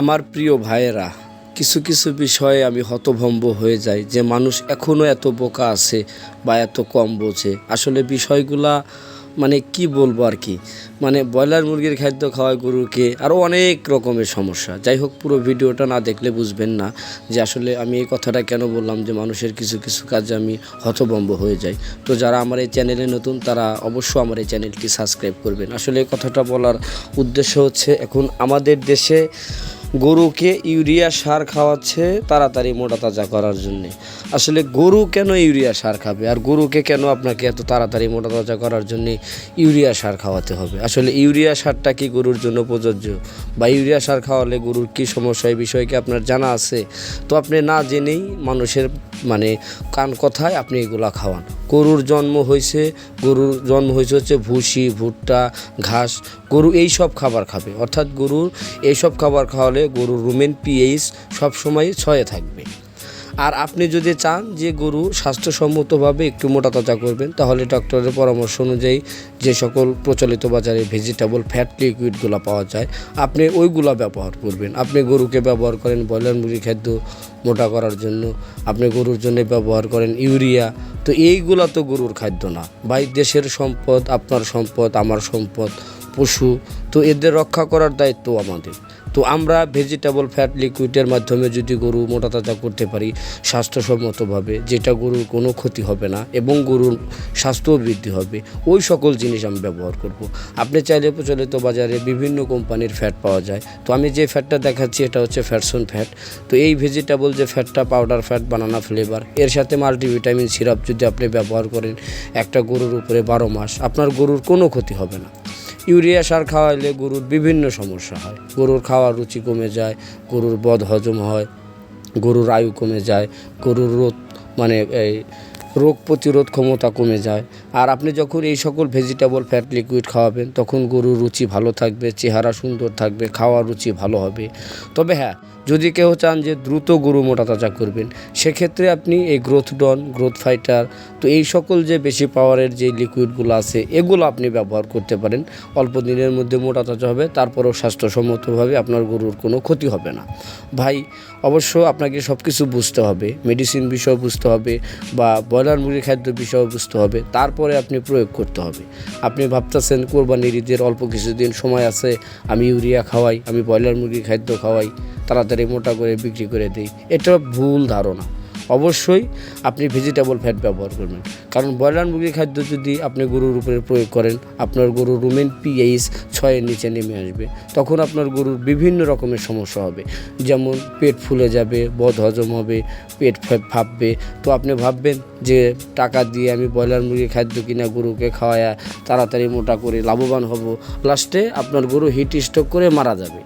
আমার প্রিয় ভাইয়েরা, কিছু কিছু বিষয়ে আমি হতভম্ব হয়ে যাই যে মানুষ এখনও এত বোকা আছে বা এত কম বোঝে। আসলে বিষয়গুলা মানে কি বলব আর কি? মানে ব্রয়লার মুরগির খাদ্য খাওয়ায় গরুকে আরও অনেক রকমের সমস্যা। যাই হোক, পুরো ভিডিওটা না দেখলে বুঝবেন না যে আসলে আমি এই কথাটা কেন বললাম যে মানুষের কিছু কিছু কাজে আমি হতভম্ব হয়ে যাই। তো যারা আমার এই চ্যানেলে নতুন, তারা অবশ্যই আমার এই চ্যানেলটি সাবস্ক্রাইব করবেন। আসলে এই কথাটা বলার উদ্দেশ্য হচ্ছে এখন আমাদের দেশে গরুকে ইউরিয়া সার খাওয়াচ্ছে তাড়াতাড়ি মোটা তাজা করার জন্য। আসলে গরু কেন ইউরিয়া সার খাবে? আর গরুকে কেন আপনাকে এত তাড়াতাড়ি মোটা তাজা করার জন্য ইউরিয়া সার খাওয়াতে হবে? আসলে ইউরিয়া সারটা কি গরুর জন্য প্রযোজ্য? বা ইউরিয়া সার খাওয়ালে গরুর কি সমস্যা? এই বিষয়ে কি আপনার জানা আছে? তো আপনি না জেনেই মানুষের মানে কান কথায় আপনি এগুলা খাওয়ান। গরুর জন্ম হয়েছে গরুর জন্ম হয়েছে হচ্ছে ভুসি, ভুট্টা, ঘাস, গরু এই সব খাবার খাবে। অর্থাৎ গরুর এইসব খাবার খাওয়ালে গরুর রুমেন পিএইচ সবসময় ছয়ে থাকবে। আর আপনি যদি চান যে গরু স্বাস্থ্যসম্মতভাবে একটু মোটা তাজা করবেন, তাহলে ডক্টরের পরামর্শ অনুযায়ী যে সকল প্রচলিত বাজারে ভেজিটেবল ফ্যাট লিকুইডগুলো পাওয়া যায়, আপনি ওইগুলো ব্যবহার করবেন। আপনি গরুকে ব্যবহার করেন ব্রয়লার মুরগি খাদ্য মোটা করার জন্য, আপনি গরুর জন্য ব্যবহার করেন ইউরিয়া। তো এইগুলা তো গরুর খাদ্য না। ভাই, দেশের সম্পদ, আপনার সম্পদ, আমার সম্পদ, পশু, তো এদের রক্ষা করার দায়িত্ব আমাদের। তো আমরা ভেজিটেবল ফ্যাট লিকুইডের মাধ্যমে যদি গরু মোটা তাজা করতে পারি, স্বাস্থ্যসম্মতভাবে যেটা গরুর কোনো ক্ষতি হবে না এবং গরুর স্বাস্থ্যও বৃদ্ধি হবে, ওই সকল জিনিস আমি ব্যবহার করব। আপনি চাইলে প্রচলিত বাজারে বিভিন্ন কোম্পানির ফ্যাট পাওয়া যায়। তো আমি যে ফ্যাটটা দেখাচ্ছি, এটা হচ্ছে ফ্যাটসন ফ্যাট তো এই ভেজিটেবল যে ফ্যাটটা পাউডার ফ্যাট বানানা ফ্লেভার এর সাথে মাল্টিভিটামিন সিরাপ যদি আপনি ব্যবহার করেন, একটা গরুর উপরে বারো মাস, আপনার গরুর কোনো ক্ষতি হবে না। ইউরিয়া সার খাওয়াইলে গরুর বিভিন্ন সমস্যা হয়। গরুর খাওয়ার রুচি কমে যায়, গরুর বদ হজম হয়, গরুর আয়ু কমে যায়, গরুর রোদ মানে এই রোগ প্রতিরোধ ক্ষমতা কমে যায়। আর আপনি যখন এই সকল ভেজিটেবল ফ্যাট লিকুইড খাওয়াবেন, তখন গরুর রুচি ভালো থাকবে, চেহারা সুন্দর থাকবে, খাওয়ার রুচি ভালো হবে। তবে হ্যাঁ যদি কেউ চান যে দ্রুত গরু মোটা তাজা করবেন, সেক্ষেত্রে আপনি এই গ্রোথ ডন গ্রোথ ফাইটার তো এই সকল যে বেশি পাওয়ারের যে লিকুইডগুলো আছে, এগুলো আপনি ব্যবহার করতে পারেন। অল্প দিনের মধ্যে মোটা তাজা হবে, তারপরেও স্বাস্থ্যসম্মতভাবে আপনার গরুর কোনো ক্ষতি হবে না। ভাই, অবশ্য আপনাকে সব কিছু বুঝতে হবে মেডিসিন বিষয় বুঝতে হবে, বা ব্রয়লার মুরগির খাদ্য বিষয় বুঝতে হবে, তারপরে আপনি প্রয়োগ করতে হবে। আপনি ভাবতেছেন কোরবানির ঈদের অল্প কিছুদিন সময় আছে, আমি ইউরিয়া খাওয়াই, আমি ব্রয়লার মুরগির খাদ্য খাওয়াই, তাড়াতাড়ি মোটা করে বিক্রি করে দিই। এটা ভুল ধারণা। অবশ্যই আপনি ভেজিটেবল ফ্যাট ব্যবহার করবেন। কারণ ব্রয়লার মুরগির খাদ্য যদি আপনি গরুর উপরে প্রয়োগ করেন, আপনার গরুর রুমেন পিএইচ ছয়ের নিচে নেমে আসবে। তখন আপনার গরুর বিভিন্ন রকমের সমস্যা হবে। যেমন পেট ফুলে যাবে, বদ হজম হবে, পেট ভাববে তো আপনি ভাববেন যে টাকা দিয়ে আমি ব্রয়লার মুরগির খাদ্য কিনা গরুকে খাওয়ায়া তাড়াতাড়ি মোটা করে লাভবান হব। লাস্টে আপনার গরু হিট স্ট্রোক করে মারা যাবে।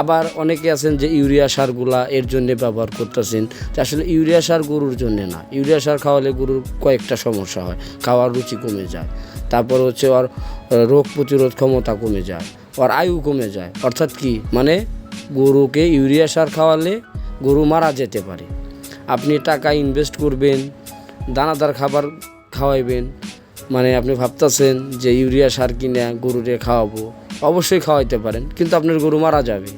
আবার অনেকে আছেন যে ইউরিয়া সারগুলা এর জন্য ব্যবহার করতেছেন আসলে ইউরিয়া সার গরুর জন্য না। ইউরিয়া সার খাওয়ালে গরুর কয়েকটা সমস্যা হয়, খাওয়ার রুচি কমে যায়, তারপর হচ্ছে ওর রোগ প্রতিরোধ ক্ষমতা কমে যায়, ওর আয়ু কমে যায়। অর্থাৎ কি? মানে গরুকে ইউরিয়া সার খাওয়ালে গরু মারা যেতে পারে। আপনি টাকা ইনভেস্ট করবেন, দানাদার খাবার খাওয়াইবেন মানে আপনি ভাবতেছেন যে ইউরিয়া সার কিনে গরুরে খাওয়াবো, অবশ্যই খাওয়াইতে পারেন, কিন্তু আপনার গরু মারা যাবে।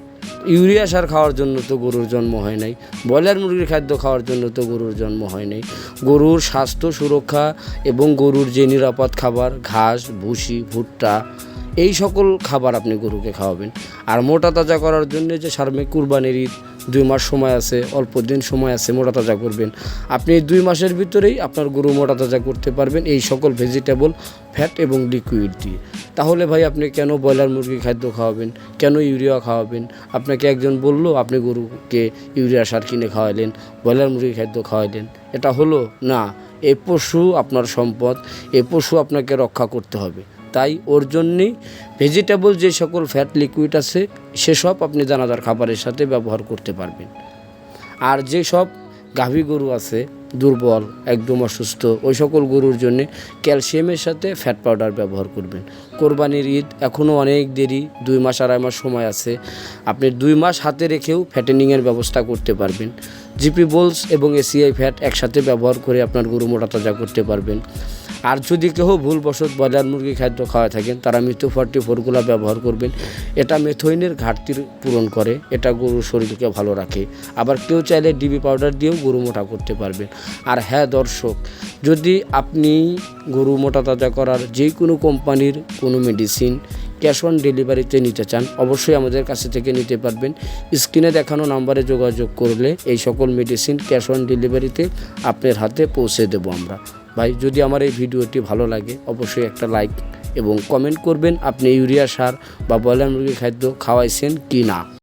ইউরিয়া সার খাওয়ার জন্য তো গরুর জন্ম হয় নাই, ব্রয়লার মুরগির খাদ্য খাওয়ার জন্য তো গরুর জন্ম হয় নাই। গরুর স্বাস্থ্য সুরক্ষা এবং গরুর যে নিরাপদ খাবার, ঘাস, ভুসি, ভুট্টা, এই সকল খাবার আপনি গরুকে খাওয়াবেন। আর মোটা তাজা করার জন্য যে সার্মিক কুরবানির ঈদ দুই মাস সময় আছে, অল্প দিন সময় আছে, মোটা তাজা করবেন। আপনি এই দুই মাসের ভিতরেই আপনার গরু মোটা তাজা করতে পারবেন এই সকল ভেজিটেবল ফ্যাট এবং লিকুইড দিয়ে। তাহলে ভাই আপনি কেন ব্রয়লার মুরগি খাদ্য খাওয়াবেন? কেন ইউরিয়া খাওয়াবেন? আপনাকে একজন বলল, আপনি গরুকে ইউরিয়া সার কিনে খাওয়াইলেন ব্রয়লার মুরগি খাদ্য খাওয়াইলেন এটা হলো না, এ পশু আপনার সম্পদ, এ পশু আপনাকে রক্ষা করতে হবে। তাই ওর জন্যেই ভেজিটেবল যে সকল ফ্যাট লিকুইড আছে, সেসব আপনি দানাদার খাবারের সাথে ব্যবহার করতে পারবেন। আর যে সব গাভী গরু আছে, দুর্বল, একদম অসুস্থ, ওই সকল গরুর জন্য ক্যালসিয়ামের সাথে ফ্যাট পাউডার ব্যবহার করবেন। কোরবানির ঈদ এখনও অনেক দেরি, দুই মাস, আড়াই মাস সময় আছে। আপনি দুই মাস হাতে রেখেও ফ্যাটেনিংয়ের ব্যবস্থা করতে পারবেন। জিপি বোলস এবং এসিআই ফ্যাট একসাথে ব্যবহার করে আপনার গরু মোটা তাজা করতে পারবেন। আর যদি কেউ ভুলবশত ব্রয়লার মুরগি খাদ্য খাওয়া থাকেন, তারা মিথু ফর্টি ফোরগুলো ব্যবহার করবেন। এটা মেথইনের ঘাটতির পূরণ করে, এটা গরুর শরীরকে ভালো রাখে। আবার কেউ চাইলে ডিবি পাউডার দিয়েও গরু মোটা করতে পারবেন। আর হ্যাঁ দর্শক, যদি আপনি গরু মোটা তাজা করার যে কোনো কোম্পানির কোনো মেডিসিন ক্যাশ অন ডেলিভারিতে নিতে চান, অবশ্যই আমাদের কাছে থেকে নিতে পারবেন। স্ক্রিনে দেখানো নাম্বারে যোগাযোগ করলে এই সকল মেডিসিন ক্যাশ অন ডেলিভারিতে আপনার হাতে পৌঁছে দেবো আমরা। ভাই, যদি আমার এই ভিডিওটি ভালো লাগে, অবশ্যই একটা লাইক এবং কমেন্ট করবেন আপনি ইউরিয়া সার বা ব্রয়লার মুরগির খাদ্য খাওয়াইছেন কি না